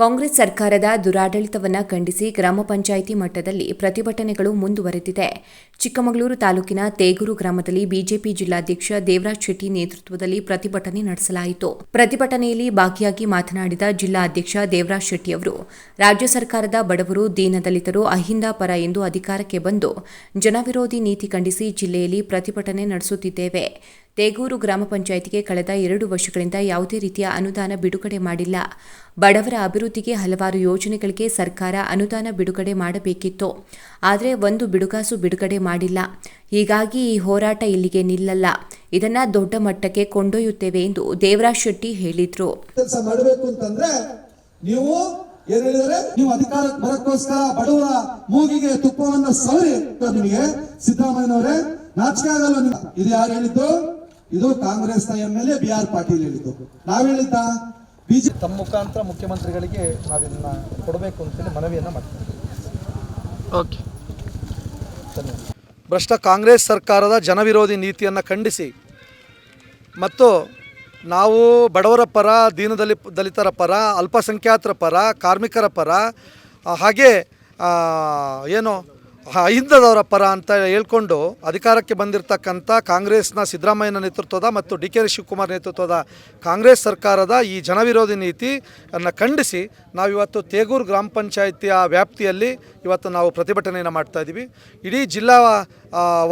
ಕಾಂಗ್ರೆಸ್ ಸರ್ಕಾರದ ದುರಾಡಳಿತವನ್ನು ಖಂಡಿಸಿ ಗ್ರಾಮ ಪಂಚಾಯಿತಿ ಮಟ್ಟದಲ್ಲಿ ಪ್ರತಿಭಟನೆಗಳು ಮುಂದುವರೆದಿದೆ. ಚಿಕ್ಕಮಗಳೂರು ತಾಲೂಕಿನ ತೇಗೂರು ಗ್ರಾಮದಲ್ಲಿ ಬಿಜೆಪಿ ಜಿಲ್ಲಾಧ್ಯಕ್ಷ ದೇವರಾಜ್ ಶೆಟ್ಟಿ ನೇತೃತ್ವದಲ್ಲಿ ಪ್ರತಿಭಟನೆ ನಡೆಸಲಾಯಿತು. ಪ್ರತಿಭಟನೆಯಲ್ಲಿ ಭಾಗಿಯಾಗಿ ಮಾತನಾಡಿದ ಜಿಲ್ಲಾಧ್ಯಕ್ಷ ದೇವರಾಜ್ ಶೆಟ್ಟಿ ಅವರು, ರಾಜ್ಯ ಸರ್ಕಾರದ ಬಡವರು, ದೀನದಲಿತರು, ಅಹಿಂದ ಪರ ಎಂದು ಅಧಿಕಾರಕ್ಕೆ ಬಂದು ಜನವಿರೋಧಿ ನೀತಿ ಖಂಡಿಸಿ ಜಿಲ್ಲೆಯಲ್ಲಿ ಪ್ರತಿಭಟನೆ ನಡೆಸುತ್ತಿದ್ದೇವೆ. ತೇಗೂರು ಗ್ರಾಮ ಪಂಚಾಯಿತಿಗೆ ಕಳೆದ ಎರಡು ವರ್ಷಗಳಿಂದ ಯಾವುದೇ ರೀತಿಯ ಅನುದಾನ ಬಿಡುಗಡೆ ಮಾಡಿಲ್ಲ. ಬಡವರ ಅಭಿವೃದ್ಧಿಗೆ ಹಲವಾರು ಯೋಜನೆಗಳಿಗೆ ಸರ್ಕಾರ ಅನುದಾನ ಬಿಡುಗಡೆ ಮಾಡಬೇಕಿತ್ತು. ಆದರೆ ಒಂದು ಬಿಡುಗಾಸು ಬಿಡುಗಡೆ ಮಾಡಿಲ್ಲ. ಹೀಗಾಗಿ ಈ ಹೋರಾಟ ಇಲ್ಲಿಗೆ ನಿಲ್ಲಲ್ಲ. ಇದನ್ನ ದೊಡ್ಡ ಮಟ್ಟಕ್ಕೆ ಕೊಂಡೊಯ್ಯುತ್ತೇವೆ ಎಂದು ದೇವರಾಜ್ ಶೆಟ್ಟಿ ಹೇಳಿದ್ರು. ನೀವು ಅಧಿಕಾರಕ್ಕೆ ಬರಕ್ಕೋಸ್ಕರ ಬಡವರ ಮೂಗಿಗೆ ತುಪ್ಪವನ್ನ ಸವರಿ ನಿಮಗೆ ಸಿದ್ದರಾಮಯ್ಯನವರೇ ನಾಚಿಕೆ ಇದು ಯಾರು ಹೇಳಿದ್ದು? ಇದು ಕಾಂಗ್ರೆಸ್ನ M L A B R Patil ಹೇಳಿದ್ದು. ನಾವ್ ಹೇಳಿದ್ದ ಬಿಜೆಪಿ ತಮ್ಮ ಮುಖಾಂತರ ಮುಖ್ಯಮಂತ್ರಿಗಳಿಗೆ ನಾವಿದನ್ನ ಕೊಡಬೇಕು ಅಂತೇಳಿ ಮನವಿಯನ್ನು ಮಾಡ್ತೀವಿ. ಓಕೆ. ಧನ್ಯವಾದ. ಭ್ರಷ್ಟ ಕಾಂಗ್ರೆಸ್ ಸರ್ಕಾರದ ಜನವಿರೋಧಿ ನೀತಿಯನ್ನು ಖಂಡಿಸಿ ಮತ್ತು ನಾವು ಬಡವರ ಪರ ದೀನದಲಿ ದಲಿತರ ಪರ ಅಲ್ಪಸಂಖ್ಯಾತರ ಪರ ಕಾರ್ಮಿಕರ ಪರ ಹಾಗೆ ಏನು ಅಹಿಂದದವರ ಪರ ಅಂತ ಹೇಳ್ಕೊಂಡು ಅಧಿಕಾರಕ್ಕೆ ಬಂದಿರತಕ್ಕಂಥ ಕಾಂಗ್ರೆಸ್ನ ಸಿದ್ದರಾಮಯ್ಯನ ನೇತೃತ್ವದ ಮತ್ತು ಡಿ ಕೆ ಶಿವಕುಮಾರ್ ನೇತೃತ್ವದ ಕಾಂಗ್ರೆಸ್ ಸರ್ಕಾರದ ಈ ಜನವಿರೋಧಿ ನೀತಿಯನ್ನು ಖಂಡಿಸಿ ನಾವಿವತ್ತು ತೇಗೂರು ಗ್ರಾಮ ಪಂಚಾಯಿತಿಯ ವ್ಯಾಪ್ತಿಯಲ್ಲಿ ಇವತ್ತು ನಾವು ಪ್ರತಿಭಟನೆಯನ್ನು ಮಾಡ್ತಾ ಇದ್ದೀವಿ ಇಡೀ ಜಿಲ್ಲಾ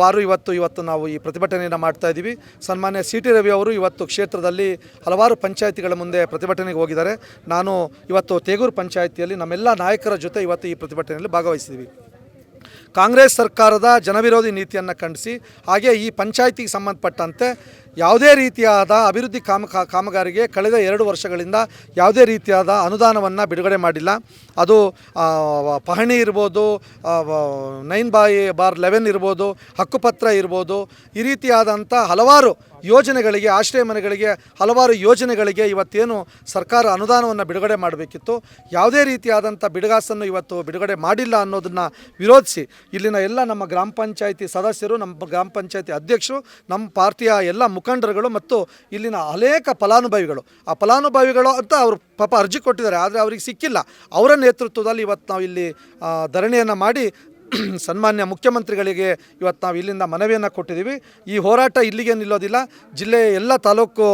ವಾರು ಇವತ್ತು ಇವತ್ತು ನಾವು ಈ ಪ್ರತಿಭಟನೆಯನ್ನು ಮಾಡ್ತಾ ಇದ್ದೀವಿ ಸನ್ಮಾನ್ಯ ಸಿ ಟಿ ರವಿ ಅವರು ಇವತ್ತು ಕ್ಷೇತ್ರದಲ್ಲಿ ಹಲವಾರು ಪಂಚಾಯಿತಿಗಳ ಮುಂದೆ ಪ್ರತಿಭಟನೆಗೆ ಹೋಗಿದ್ದಾರೆ. ನಾನು ಇವತ್ತು ತೇಗೂರು ಪಂಚಾಯಿತಿಯಲ್ಲಿ ನಮ್ಮೆಲ್ಲ ನಾಯಕರ ಜೊತೆ ಇವತ್ತು ಈ ಪ್ರತಿಭಟನೆಯಲ್ಲಿ ಭಾಗವಹಿಸಿದ್ದೀವಿ ಕಾಂಗ್ರೆಸ್ ಸರ್ಕಾರದ ಜನವಿರೋಧಿ ನೀತಿಯನ್ನು ಖಂಡಿಸಿ ಹಾಗೆ ಈ ಪಂಚಾಯಿತಿಗೆ ಸಂಬಂಧಪಟ್ಟಂತೆ ಯಾವುದೇ ರೀತಿಯಾದ ಅಭಿವೃದ್ಧಿ ಕಾಮ ಕಾಮಗಾರಿಗೆ ಕಳೆದ ಎರಡು ವರ್ಷಗಳಿಂದ ಯಾವುದೇ ರೀತಿಯಾದ ಅನುದಾನವನ್ನು ಬಿಡುಗಡೆ ಮಾಡಿಲ್ಲ. ಅದು ಪಹಣಿ ಇರ್ಬೋದು ನೈನ್ ಬಾಯ್ ಬಾರ್ ಲೆವೆನ್ ಇರ್ಬೋದು, ಹಕ್ಕುಪತ್ರ ಇರ್ಬೋದು, ಈ ರೀತಿಯಾದಂಥ ಹಲವಾರು ಯೋಜನೆಗಳಿಗೆ ಆಶ್ರಯ ಮನೆಗಳಿಗೆ ಹಲವಾರು ಯೋಜನೆಗಳಿಗೆ ಇವತ್ತೇನು ಸರ್ಕಾರ ಅನುದಾನವನ್ನು ಬಿಡುಗಡೆ ಮಾಡಬೇಕಿತ್ತು. ಯಾವುದೇ ರೀತಿಯಾದಂಥ ಬಿಡುಗಾಸನ್ನು ಇವತ್ತು ಬಿಡುಗಡೆ ಮಾಡಿಲ್ಲ ಅನ್ನೋದನ್ನು ವಿರೋಧಿಸಿ ಇಲ್ಲಿನ ಎಲ್ಲ ನಮ್ಮ ಗ್ರಾಮ ಪಂಚಾಯಿತಿ ಸದಸ್ಯರು, ನಮ್ಮ ಗ್ರಾಮ ಪಂಚಾಯಿತಿ ಅಧ್ಯಕ್ಷರು, ನಮ್ಮ ಪಾರ್ಟಿಯ ಎಲ್ಲ ಮುಖಂಡರುಗಳು ಮತ್ತು ಇಲ್ಲಿನ ಅನೇಕ ಫಲಾನುಭವಿಗಳು. ಆ ಫಲಾನುಭವಿಗಳು ಅಂತ ಅವರು ಪಾಪ ಅರ್ಜಿ ಕೊಟ್ಟಿದ್ದಾರೆ, ಆದರೆ ಅವರಿಗೆ ಸಿಕ್ಕಿಲ್ಲ. ಅವರ ನೇತೃತ್ವದಲ್ಲಿ ಇವತ್ತು ನಾವು ಇಲ್ಲಿ ಧರಣಿಯನ್ನು ಮಾಡಿ ಸನ್ಮಾನ್ಯ ಮುಖ್ಯಮಂತ್ರಿಗಳಿಗೆ ಇವತ್ತು ನಾವು ಇಲ್ಲಿಂದ ಮನವಿಯನ್ನು ಕೊಟ್ಟಿದ್ದೀವಿ. ಈ ಹೋರಾಟ ಇಲ್ಲಿಗೆ ನಿಲ್ಲೋದಿಲ್ಲ. ಜಿಲ್ಲೆಯ ಎಲ್ಲ ತಾಲೂಕು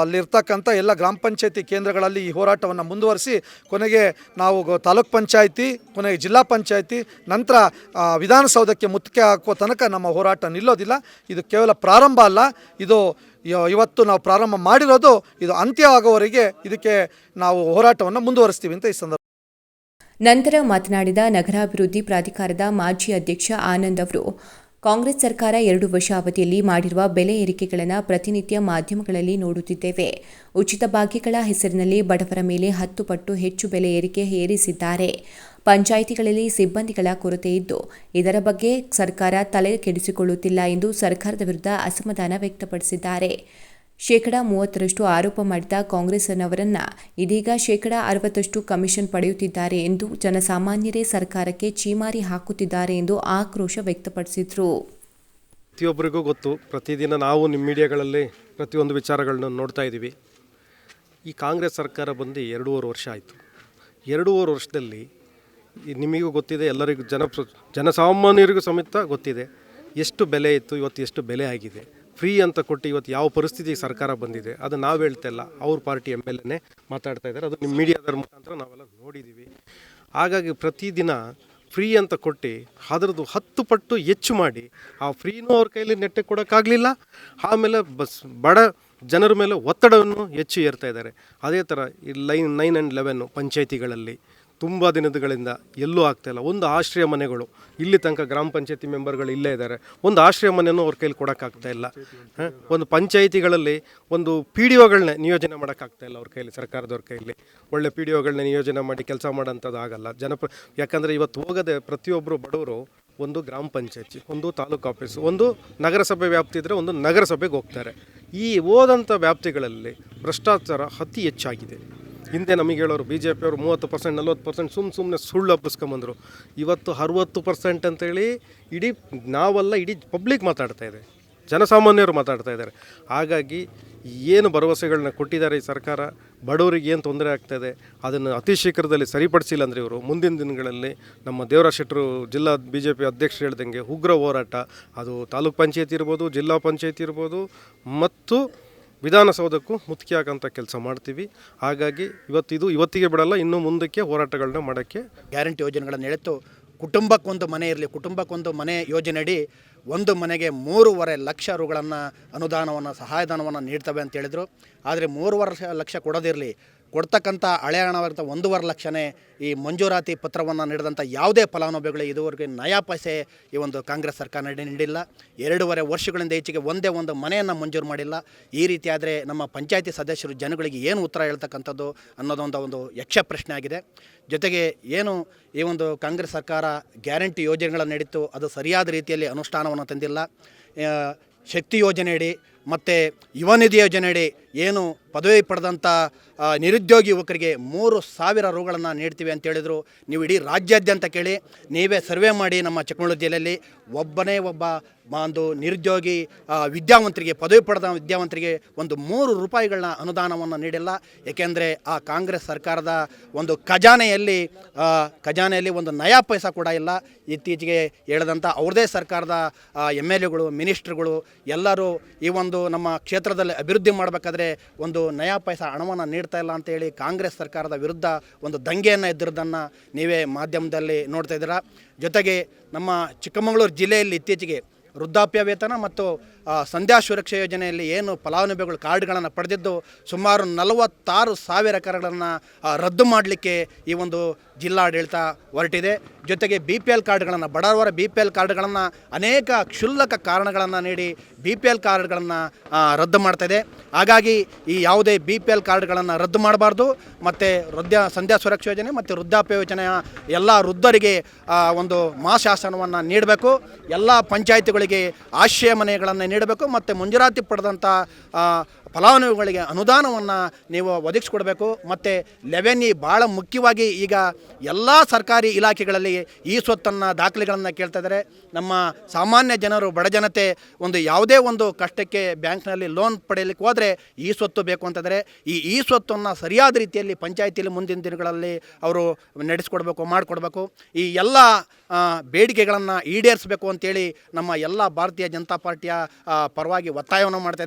ಅಲ್ಲಿರ್ತಕ್ಕಂಥ ಎಲ್ಲ ಗ್ರಾಮ ಪಂಚಾಯತಿ ಕೇಂದ್ರಗಳಲ್ಲಿ ಈ ಹೋರಾಟವನ್ನು ಮುಂದುವರಿಸಿ ಕೊನೆಗೆ ನಾವು ತಾಲೂಕ್ ಪಂಚಾಯತಿ, ಕೊನೆಗೆ ಜಿಲ್ಲಾ ಪಂಚಾಯಿತಿ, ನಂತರ ವಿಧಾನಸೌಧಕ್ಕೆ ಮುತ್ತಿಗೆ ಹಾಕುವ ತನಕ ನಮ್ಮ ಹೋರಾಟ ನಿಲ್ಲೋದಿಲ್ಲ. ಇದು ಕೇವಲ ಪ್ರಾರಂಭ ಅಲ್ಲ. ಇದು ಇವತ್ತು ನಾವು ಪ್ರಾರಂಭ ಮಾಡಿರೋದು ಇದು ಅಂತ್ಯ ಆಗೋವರೆಗೆ ಇದಕ್ಕೆ ನಾವು ಹೋರಾಟವನ್ನು ಮುಂದುವರಿಸ್ತೀವಿ ಅಂತ ಈ ಸಂದರ್ಭ ನಂತರ ಮಾತನಾಡಿದ ನಗರಾಭಿವೃದ್ಧಿ ಪ್ರಾಧಿಕಾರದ ಮಾಜಿ ಅಧ್ಯಕ್ಷ ಆನಂದ್ ಅವರು, ಕಾಂಗ್ರೆಸ್ ಸರ್ಕಾರ ಎರಡು ವರ್ಷ ಅವಧಿಯಲ್ಲಿ ಮಾಡಿರುವ ಬೆಲೆ ಏರಿಕೆಗಳನ್ನು ಪ್ರತಿನಿತ್ಯ ಮಾಧ್ಯಮಗಳಲ್ಲಿ ನೋಡುತ್ತಿದ್ದೇವೆ. ಉಚಿತ ಭಾಗ್ಯಗಳ ಹೆಸರಿನಲ್ಲಿ ಬಡವರ ಮೇಲೆ ಹತ್ತು ಪಟ್ಟು ಹೆಚ್ಚು ಬೆಲೆ ಏರಿಕೆ ಏರಿಸಿದ್ದಾರೆ. ಪಂಚಾಯಿತಿಗಳಲ್ಲಿ ಸಿಬ್ಬಂದಿಗಳ ಕೊರತೆ ಇದ್ದು, ಇದರ ಬಗ್ಗೆ ಸರ್ಕಾರ ತಲೆ ಕೆಡಿಸಿಕೊಳ್ಳುತ್ತಿಲ್ಲ ಎಂದು ಸರ್ಕಾರದ ವಿರುದ್ಧ ಅಸಮಾಧಾನ ವ್ಯಕ್ತಪಡಿಸಿದ್ದಾರೆ. ಶೇಕಡಾ ಮೂವತ್ತರಷ್ಟು ಆರೋಪ ಮಾಡಿದ ಕಾಂಗ್ರೆಸ್ನವರನ್ನ ಇದೀಗ ಶೇಕಡಾ ಅರವತ್ತಷ್ಟು ಕಮಿಷನ್ ಪಡೆಯುತ್ತಿದ್ದಾರೆ ಎಂದು ಜನಸಾಮಾನ್ಯರೇ ಸರ್ಕಾರಕ್ಕೆ ಚೀಮಾರಿ ಹಾಕುತ್ತಿದ್ದಾರೆ ಎಂದು ಆಕ್ರೋಶ ವ್ಯಕ್ತಪಡಿಸಿದರು. ಪ್ರತಿಯೊಬ್ಬರಿಗೂ ಗೊತ್ತು, ಪ್ರತಿದಿನ ನಾವು ನಿಮ್ಮ ಮೀಡಿಯಾಗಳಲ್ಲಿ ಪ್ರತಿಯೊಂದು ವಿಚಾರಗಳನ್ನು ನೋಡ್ತಾ ಇದ್ದೀವಿ ಈ ಕಾಂಗ್ರೆಸ್ ಸರ್ಕಾರ ಬಂದು ಎರಡೂವರೆ ವರ್ಷ ಆಯಿತು. ಎರಡೂವರೆ ವರ್ಷದಲ್ಲಿ ನಿಮಗೂ ಗೊತ್ತಿದೆ, ಎಲ್ಲರಿಗೂ ಜನ ಜನಸಾಮಾನ್ಯರಿಗೂ ಸಮೇತ ಗೊತ್ತಿದೆ. ಎಷ್ಟು ಬೆಲೆ ಇತ್ತು, ಇವತ್ತು ಎಷ್ಟು ಬೆಲೆ ಆಗಿದೆ. ಫ್ರೀ ಅಂತ ಕೊಟ್ಟು ಇವತ್ತು ಯಾವ ಪರಿಸ್ಥಿತಿಗೆ ಸರ್ಕಾರ ಬಂದಿದೆ, ಅದು ನಾವು ಹೇಳ್ತಾ ಇಲ್ಲ. ಅವ್ರ ಪಾರ್ಟಿ ಎಂ ಎಲ್ ಎನೇ ಮಾತಾಡ್ತಾ ಇದ್ದಾರೆ. ಅದು ನಿಮ್ಮ ಮೀಡಿಯಾದ ಮುಖಾಂತರ ನಾವೆಲ್ಲ ನೋಡಿದ್ದೀವಿ ಹಾಗಾಗಿ ಪ್ರತಿದಿನ ಫ್ರೀ ಅಂತ ಕೊಟ್ಟು ಅದರದ್ದು ಹತ್ತು ಪಟ್ಟು ಹೆಚ್ಚು ಮಾಡಿ, ಆ ಫ್ರೀನೂ ಅವ್ರ ಕೈಲಿ ನೆಟ್ಟೆ ಕೊಡೋಕ್ಕಾಗಲಿಲ್ಲ. ಆಮೇಲೆ ಬಸ್ ಬಡ ಜನರ ಮೇಲೆ ಒತ್ತಡವನ್ನು ಹೆಚ್ಚು ಏರ್ತಾ ಇದ್ದಾರೆ. ಅದೇ ಥರ ಈ ಲೈನ್, ನೈನ್ ಆ್ಯಂಡ್ ಲೆವೆನ್ನು ಪಂಚಾಯಿತಿಗಳಲ್ಲಿ ತುಂಬ ದಿನಗಳಿಂದ ಎಲ್ಲೂ ಆಗ್ತಾಯಿಲ್ಲ ಒಂದು ಆಶ್ರಯ ಮನೆಗಳು, ಇಲ್ಲಿ ತನಕ ಗ್ರಾಮ ಪಂಚಾಯತಿ ಮೆಂಬರ್ಗಳು ಇಲ್ಲೇ ಇದ್ದಾರೆ. ಒಂದು ಆಶ್ರಯ ಮನೆಯೂ ಅವ್ರ ಕೈಲಿ ಕೊಡೋಕ್ಕಾಗ್ತಾ ಇಲ್ಲ? ಒಂದು ಪಂಚಾಯಿತಿಗಳಲ್ಲಿ ಒಂದು ಪಿ ಡಿ ಒಗಳನ್ನೇ ನಿಯೋಜನೆ ಮಾಡೋಕ್ಕಾಗ್ತಾ ಇಲ್ಲ ಅವ್ರ ಕೈಲಿ, ಸರ್ಕಾರದವ್ರ ಕೈಲಿ. ಒಳ್ಳೆ ಪಿ ಡಿ ಒಗಳನ್ನ ನಿಯೋಜನೆ ಮಾಡಿ ಕೆಲಸ ಮಾಡೋಂಥದ್ದು ಆಗಲ್ಲ. ಜನಪ್ರ ಯಾಕಂದರೆ ಇವತ್ತು ಹೋಗದೆ ಪ್ರತಿಯೊಬ್ಬರು ಬಡವರು ಒಂದು ಗ್ರಾಮ ಪಂಚಾಯತಿ, ಒಂದು ತಾಲೂಕು ಆಫೀಸ್, ಒಂದು ನಗರಸಭೆ ವ್ಯಾಪ್ತಿ ಇದ್ದರೆ ಒಂದು ನಗರಸಭೆಗೆ ಹೋಗ್ತಾರೆ. ಈ ಹೋದಂಥ ವ್ಯಾಪ್ತಿಗಳಲ್ಲಿ ಭ್ರಷ್ಟಾಚಾರ ಅತಿ ಹೆಚ್ಚಾಗಿದೆ. ಹಿಂದೆ ನಮಗೆ ಹೇಳೋರು ಬಿ ಜೆ ಪಿಯವರು ಮೂವತ್ತು ಪರ್ಸೆಂಟ್ ನಲ್ವತ್ತು ಪರ್ಸೆಂಟ್ ಸುಮ್ಮ ಸುಮ್ಮನೆ ಸುಳ್ಳು ಹಬ್ಬಿಸ್ಕೊಂಬಂದರು. ಇವತ್ತು ಅರುವತ್ತು ಪರ್ಸೆಂಟ್ ಅಂತೇಳಿ ಇಡೀ ನಾವಲ್ಲ ಇಡೀ ಪಬ್ಲಿಕ್ ಮಾತಾಡ್ತಾ ಇದೆ. ಜನಸಾಮಾನ್ಯರು ಮಾತಾಡ್ತಾ ಇದ್ದಾರೆ. ಹಾಗಾಗಿ ಏನು ಭರವಸೆಗಳನ್ನ ಕೊಟ್ಟಿದ್ದಾರೆ ಈ ಸರ್ಕಾರ, ಬಡವರಿಗೆ ಏನು ತೊಂದರೆ ಆಗ್ತಾಯಿದೆ ಅದನ್ನು ಅತಿ ಶೀಘ್ರದಲ್ಲಿ ಸರಿಪಡಿಸಿಲ್ಲ ಅಂದರೆ ಇವರು. ಮುಂದಿನ ದಿನಗಳಲ್ಲಿ ನಮ್ಮ ದೇವರಾಜ್ ಶೆಟ್ಟರು ಜಿಲ್ಲಾ ಬಿ ಜೆ ಪಿ ಅಧ್ಯಕ್ಷರು ಹೇಳ್ದಂಗೆ ಉಗ್ರ ಹೋರಾಟ, ಅದು ತಾಲೂಕ್ ಪಂಚಾಯತ್ ಇರ್ಬೋದು, ಜಿಲ್ಲಾ ಪಂಚಾಯತಿ ಇರ್ಬೋದು, ಮತ್ತು ವಿಧಾನಸೌಧಕ್ಕೂ ಮುತ್ತಿಗೆ ಕೆಲಸ ಮಾಡ್ತೀವಿ. ಹಾಗಾಗಿ ಇವತ್ತು ಇದು ಇವತ್ತಿಗೆ ಬಿಡಲ್ಲ, ಇನ್ನು ಮುಂದಕ್ಕೆ ಹೋರಾಟಗಳನ್ನ ಮಾಡೋಕ್ಕೆ ಗ್ಯಾರಂಟಿ ಯೋಜನೆಗಳನ್ನು ಎಳೆತು, ಕುಟುಂಬಕ್ಕೊಂದು ಮನೆ ಇರಲಿ, ಕುಟುಂಬಕ್ಕೊಂದು ಮನೆ ಯೋಜನೆಯಡಿ ಒಂದು ಮನೆಗೆ ಮೂರುವರೆ ಲಕ್ಷ ರುಗಳನ್ನು ಅನುದಾನವನ್ನು, ಸಹಾಯಧನವನ್ನು ನೀಡ್ತವೆ ಅಂತ ಹೇಳಿದರು. ಆದರೆ ಮೂರುವರೆ ಲಕ್ಷ ಕೊಡೋದಿರಲಿ. ಕೊಡ್ತಕ್ಕಂಥ ಹಳೆ ಹಣವಾಗಿರ್ತ ಒಂದೂವರೆ ಲಕ್ಷನೇ ಈ ಮಂಜೂರಾತಿ ಪತ್ರವನ್ನು ನೀಡಿದಂಥ ಯಾವುದೇ ಫಲಾನುಭವಿಗಳು ಇದುವರೆಗೆ ನಯಾ ಪೈಸೆ ಈ ಒಂದು ಕಾಂಗ್ರೆಸ್ ಸರ್ಕಾರ ನಡೆ ನೀಡಿಲ್ಲ. ಎರಡೂವರೆ ವರ್ಷಗಳಿಂದ ಈಚೆಗೆ ಒಂದೇ ಒಂದು ಮನೆಯನ್ನು ಮಂಜೂರು ಮಾಡಿಲ್ಲ. ಈ ರೀತಿಯಾದರೆ ನಮ್ಮ ಪಂಚಾಯತಿ ಸದಸ್ಯರು ಜನಗಳಿಗೆ ಏನು ಉತ್ತರ ಹೇಳ್ತಕ್ಕಂಥದ್ದು ಅನ್ನೋದೊಂದು ಒಂದು ಯಕ್ಷ ಪ್ರಶ್ನೆ ಆಗಿದೆ. ಜೊತೆಗೆ ಏನು ಈ ಒಂದು ಕಾಂಗ್ರೆಸ್ ಸರ್ಕಾರ ಗ್ಯಾರಂಟಿ ಯೋಜನೆಗಳನ್ನು ನೀಡಿತ್ತು ಅದು ಸರಿಯಾದ ರೀತಿಯಲ್ಲಿ ಅನುಷ್ಠಾನವನ್ನು ತಂದಿಲ್ಲ. ಶಕ್ತಿ ಯೋಜನೆಯಡಿ ಮತ್ತು ಯುವ ನಿಧಿ ಯೋಜನೆಯಡಿ ಏನು ಪದವಿ ಪಡೆದಂಥ ನಿರುದ್ಯೋಗಿ ಯುವಕರಿಗೆ ಮೂರು ಸಾವಿರ ರೂಗಳನ್ನು ನೀಡ್ತೀವಿ ಅಂತ ಹೇಳಿದರು. ನೀವು ಇಡೀ ರಾಜ್ಯಾದ್ಯಂತ ಕೇಳಿ, ನೀವೇ ಸರ್ವೆ ಮಾಡಿ ನಮ್ಮ ಚಿಕ್ಕಮಗಳೂರು ಜಿಲ್ಲೆಯಲ್ಲಿ ಒಬ್ಬನೇ ಒಬ್ಬ ಒಂದು ನಿರುದ್ಯೋಗಿ ವಿದ್ಯಾವಂತರಿಗೆ, ಪದವಿ ಪಡೆದ ವಿದ್ಯಾವಂತರಿಗೆ ಒಂದು ಮೂರು ರೂಪಾಯಿಗಳನ್ನ ಅನುದಾನವನ್ನು ನೀಡಿಲ್ಲ. ಏಕೆಂದರೆ ಆ ಕಾಂಗ್ರೆಸ್ ಸರ್ಕಾರದ ಒಂದು ಖಜಾನೆಯಲ್ಲಿ ಖಜಾನೆಯಲ್ಲಿ ಒಂದು ನಯಾ ಪೈಸಾ ಕೂಡ ಇಲ್ಲ. ಇತ್ತೀಚೆಗೆ ಹೇಳಿದಂಥ ಅವ್ರದೇ ಸರ್ಕಾರದ ಎಂ ಎಲ್ ಎಗಳು, ಮಿನಿಸ್ಟ್ರುಗಳು ಎಲ್ಲರೂ ಈ ಒಂದು ನಮ್ಮ ಕ್ಷೇತ್ರದಲ್ಲಿ ಅಭಿವೃದ್ಧಿ ಮಾಡಬೇಕಾದ್ರೆ ಒಂದು ನಯಾ ಪೈಸ ಹಣವನ್ನು ನೀಡ್ತಾ ಇಲ್ಲ ಅಂತೇಳಿ ಕಾಂಗ್ರೆಸ್ ಸರ್ಕಾರದ ವಿರುದ್ಧ ಒಂದು ದಂಗೆಯನ್ನು ಎದ್ದಿರೋದನ್ನು ನೀವೇ ಮಾಧ್ಯಮದಲ್ಲಿ ನೋಡ್ತಾ ಇದ್ದೀರಾ. ಜೊತೆಗೆ ನಮ್ಮ ಚಿಕ್ಕಮಗಳೂರು ಜಿಲ್ಲೆಯಲ್ಲಿ ಇತ್ತೀಚೆಗೆ ವೃದ್ಧಾಪ್ಯ ವೇತನ ಮತ್ತು ಸಂಧ್ಯಾ ಸುರಕ್ಷಾ ಯೋಜನೆಯಲ್ಲಿ ಏನು ಫಲಾನುಭವಿಗಳು ಕಾರ್ಡ್ಗಳನ್ನು ಪಡೆದಿದ್ದು ಸುಮಾರು ನಲವತ್ತಾರು ಸಾವಿರ ಕರಗಳನ್ನು ರದ್ದು ಮಾಡಲಿಕ್ಕೆ ಈ ಒಂದು ಜಿಲ್ಲಾಡಳಿತ ಹೊರಟಿದೆ. ಜೊತೆಗೆ ಬಿ ಪಿ ಎಲ್ ಕಾರ್ಡ್ಗಳನ್ನು, ಬಡವರ ಬಿ ಪಿ ಎಲ್ ಕಾರ್ಡ್ಗಳನ್ನು ಅನೇಕ ಕ್ಷುಲ್ಲಕ ಕಾರಣಗಳನ್ನು ನೀಡಿ ಬಿ ಪಿ ಎಲ್ ಕಾರ್ಡ್ಗಳನ್ನು ರದ್ದು ಮಾಡ್ತಾಯಿದೆ ಹಾಗಾಗಿ ಈ ಯಾವುದೇ ಬಿ ಪಿ ಎಲ್ ಕಾರ್ಡ್ಗಳನ್ನು ರದ್ದು ಮಾಡಬಾರ್ದು. ಮತ್ತು ವೃದ್ಧ ಸಂಧ್ಯಾ ಸುರಕ್ಷಾ ಯೋಜನೆ ಮತ್ತು ವೃದ್ಧಾಪ್ಯ ಯೋಜನೆಯ ಎಲ್ಲ ವೃದ್ಧರಿಗೆ ಒಂದು ಮಾಶಾಸನವನ್ನು ನೀಡಬೇಕು. ಎಲ್ಲ ಪಂಚಾಯಿತಿಗಳಿಗೆ ಆಶ್ರಯ ಮನೆಗಳನ್ನು ನೀಡಬೇಕು. ಮತ್ತು ಮಂಜೂರಾತಿ ಪಡೆದಂಥ ಫಲಾನುಭವಿಗಳಿಗೆ ಅನುದಾನವನ್ನು ನೀವು ಒದಗಿಸ್ಕೊಡ್ಬೇಕು. ಮತ್ತು ಲೆವೆನ್ ಇ ಭಾಳ ಮುಖ್ಯವಾಗಿ ಈಗ ಎಲ್ಲ ಸರ್ಕಾರಿ ಇಲಾಖೆಗಳಲ್ಲಿ ಈ ಸ್ವತ್ತನ್ನು ದಾಖಲೆಗಳನ್ನು ಕೇಳ್ತಾ ಇದ್ದಾರೆ ನಮ್ಮ ಸಾಮಾನ್ಯ ಜನರು, ಬಡ ಜನತೆ ಒಂದು ಯಾವುದೇ ಒಂದು ಕಷ್ಟಕ್ಕೆ ಬ್ಯಾಂಕ್ನಲ್ಲಿ ಲೋನ್ ಪಡೆಯಲಿಕ್ಕೆ ಹೋದರೆ ಈ ಸ್ವತ್ತು ಬೇಕು ಅಂತಂದರೆ ಈ ಈ ಸ್ವತ್ತನ್ನು ಸರಿಯಾದ ರೀತಿಯಲ್ಲಿ ಪಂಚಾಯತಿಯಲ್ಲಿ ಮುಂದಿನ ದಿನಗಳಲ್ಲಿ ಅವರು ನಡೆಸ್ಕೊಡ್ಬೇಕು, ಮಾಡಿಕೊಡ್ಬೇಕು. ಈ ಎಲ್ಲ ಬೇಡಿಕೆಗಳನ್ನು ಈಡೇರಿಸಬೇಕು ಅಂತೇಳಿ ನಮ್ಮ ಎಲ್ಲ ಭಾರತೀಯ ಜನತಾ ಪಾರ್ಟಿಯ ಪರವಾಗಿ ಒತ್ತಾಯವನ್ನು ಮಾಡ್ತಾ